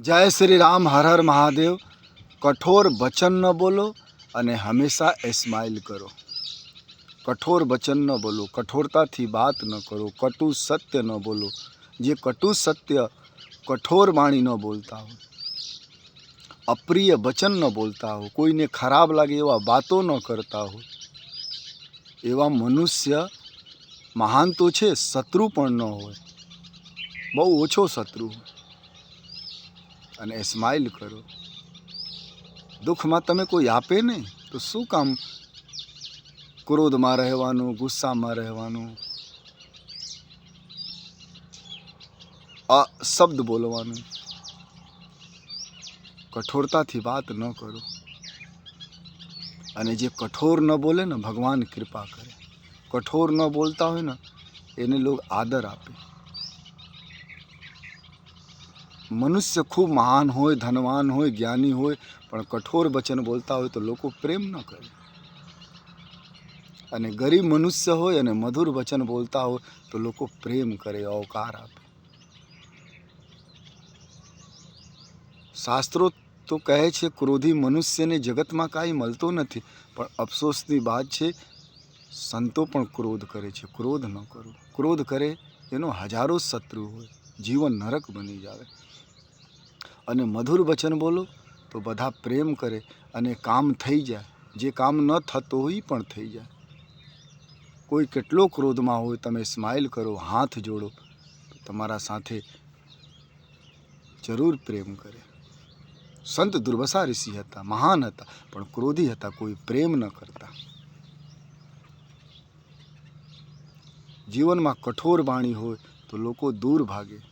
જય શ્રી રામ, હર હર મહાદેવ. કઠોર વચન ન બોલો અને હંમેશા સ્માઇલ કરો. કઠોર વચન ન બોલો, કઠોરતાથી વાત ન કરો, કટુ સત્ય ન બોલો. જે કટુ સત્ય કઠોર વાણી ન બોલતા હો અપ્રિય વચન ન બોલતા હો કોઈને ખરાબ લાગે એવા વાતો ન કરતા હો એવા મનુષ્ય મહાન તો છે, શત્રુ પણ ન હોય. બહુ ઓછો શત્રુ. હોય અને સ્માઇલ કરો. દુઃખમાં તમે કોઈ આપે નહીં, તો શું કામ? ક્રોધમાં રહેવાનું, ગુસ્સામાં રહેવાનું. શબ્દ બોલવાનું. કઠોરતાથી વાત ન કરો. અને જે કઠોર ન બોલે ને ભગવાન કૃપા કરે. કઠોર ન બોલતા હોય ને, એને લોકો આદર આપે. મનુષ્ય ખૂબ મહાન હોય, ધનવાન હોય, જ્ઞાની હોય, પણ કઠોર વચન બોલતા હોય તો લોકો પ્રેમ ન કરે. અને ગરીબ મનુષ્ય હોય અને મધુર વચન બોલતા હોય તો લોકો પ્રેમ કરે અવકાર આપે. શાસ્ત્રો તો કહે છે, ક્રોધી મનુષ્યને જગતમાં કાંઈ મળતો નથી, પણ અફસોસની વાત છે, સંતો પણ ક્રોધ કરે છે. ક્રોધ ન કરો. ક્રોધ કરે એનો હજારો શત્રુ હોય. જીવન નરક બની જાવે. અને મધુર વચન બોલો, તો બધા પ્રેમ કરે અને કામ થઈ જાય. જે કામ ન થતો હોય પણ થઈ જાય. કોઈ કેટલો ક્રોધમાં હોય, તમે સ્માઇલ કરો, હાથ જોડો તમારા સાથે જરૂર પ્રેમ કરે. સંત દુર્વસા ઋષિ હતા, મહાન હતા, પણ ક્રોધી હતા, કોઈ પ્રેમ ન કરતા. જીવનમાં કઠોર વાણી હોય, તો લોકો દૂર ભાગે.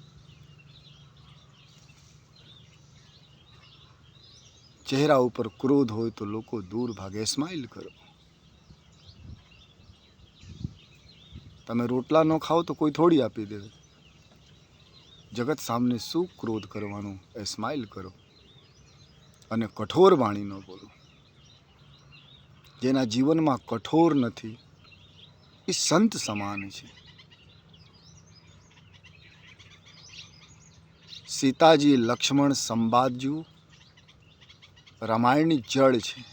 ચહેરા ઉપર ક્રોધ હોય તો લોકો દૂર ભાગે સ્માઇલ કરો. તમે રોટલા ન ખાઓ તો કોઈ થોડી આપી દે. જગત સામને શું ક્રોધ કરવાનું એ સ્માઇલ કરો. અને કઠોર વાણી ન બોલો. જેના જીવનમાં કઠોર નથી, એ સંત સમાન છે. સીતાજી લક્ષ્મણ સંવાદ જુઓ રામાયણની જળ છે.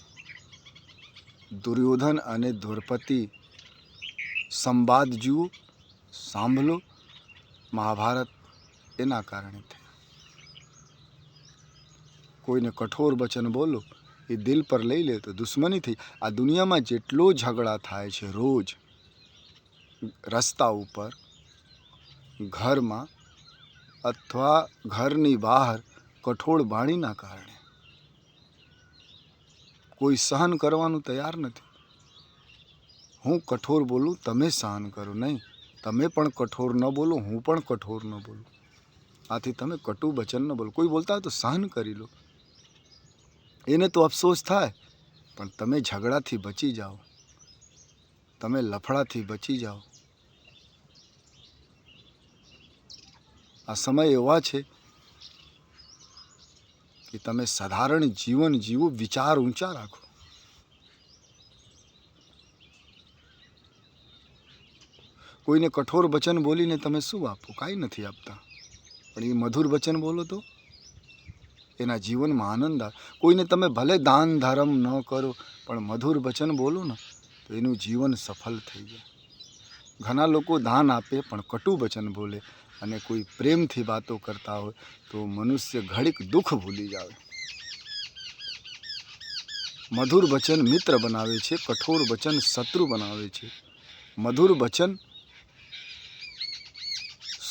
દુર્યોધન અને દ્રૌપદી સંવાદ જુઓ, સાંભળો. મહાભારત એના કારણે થયા. કોઈને કઠોર વચન બોલો, એ દિલ પર લઈ લે તો દુશ્મની થઈ. આ દુનિયામાં જેટલો ઝઘડા થાય છે રોજ, રસ્તા ઉપર, ઘરમાં અથવા ઘરની બહાર કઠોળ વાણીના કારણે. કોઈ સહન કરવાનું તૈયાર નથી. હું કઠોર બોલું, તમે સહન કરો નહીં. તમે પણ કઠોર ન બોલો, હું પણ કઠોર ન બોલું. આથી તમે કટુ વચન ન બોલો. કોઈ બોલતા હોય તો સહન કરી લો. એને તો અફસોસ થાય, પણ તમે ઝઘડાથી બચી જાઓ. તમે લફડાથી બચી જાઓ. આ સમય એવા છે કે તમે સાધારણ જીવન જીવો, વિચાર ઊંચા રાખો. કોઈને કઠોર વચન બોલીને તમે શું આપો? કાંઈ નથી આપતા. પણ એ મધુર વચન બોલો તો. એના જીવનમાં આનંદ આવે. કોઈને તમે ભલે દાન ધર્મ ન કરો, પણ મધુર વચન બોલો ને, તો એનું જીવન સફળ થઈ જાય. ઘણા લોકો દાન આપે, પણ કટુ વચન બોલે. અને કોઈ પ્રેમથી વાતો કરતા હોય તો મનુષ્ય ઘડીક દુઃખ ભૂલી જાય. મધુર વચન મિત્ર બનાવે છે, કઠોર વચન શત્રુ બનાવે છે. મધુર વચન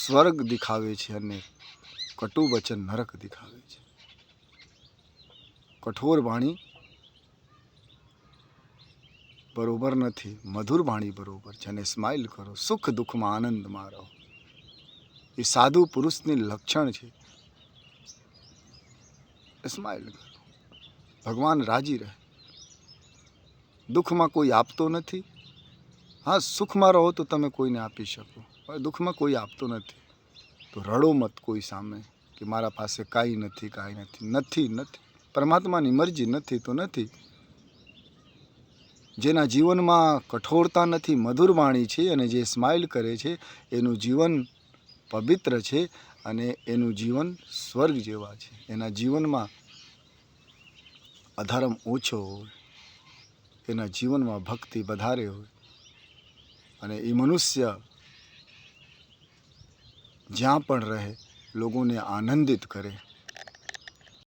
સ્વર્ગ દેખાવે છે અને કટુ વચન નરક દેખાવે છે. કઠોર વાણી બરોબર નથી, મધુર વાણી બરોબર છે અને સ્માઇલ કરો, સુખ દુઃખમાં આનંદમાં રહો. એ સાધુ પુરુષની લક્ષણ છે. સ્માઇલ ભગવાન રાજી રહે. દુઃખમાં કોઈ આપતો નથી. હા, સુખમાં રહો તો તમે કોઈને આપી શકો દુઃખમાં કોઈ આપતો નથી. તો રડો મત કોઈ સામે કે મારા પાસે કાંઈ નથી કાંઈ નથી નથી નથી. પરમાત્માની મરજી નથી તો નથી. જેના જીવનમાં કઠોરતા નથી, મધુર વાણી છે અને જે સ્માઇલ કરે છે, એનું જીવન પવિત્ર છે અને એનું જીવન સ્વર્ગ જેવા છે. એના જીવનમાં અધર્મ ઓછો હોય, એના જીવનમાં ભક્તિ વધારે હોય અને એ મનુષ્ય જ્યાં પણ રહે, લોકોને આનંદિત કરે.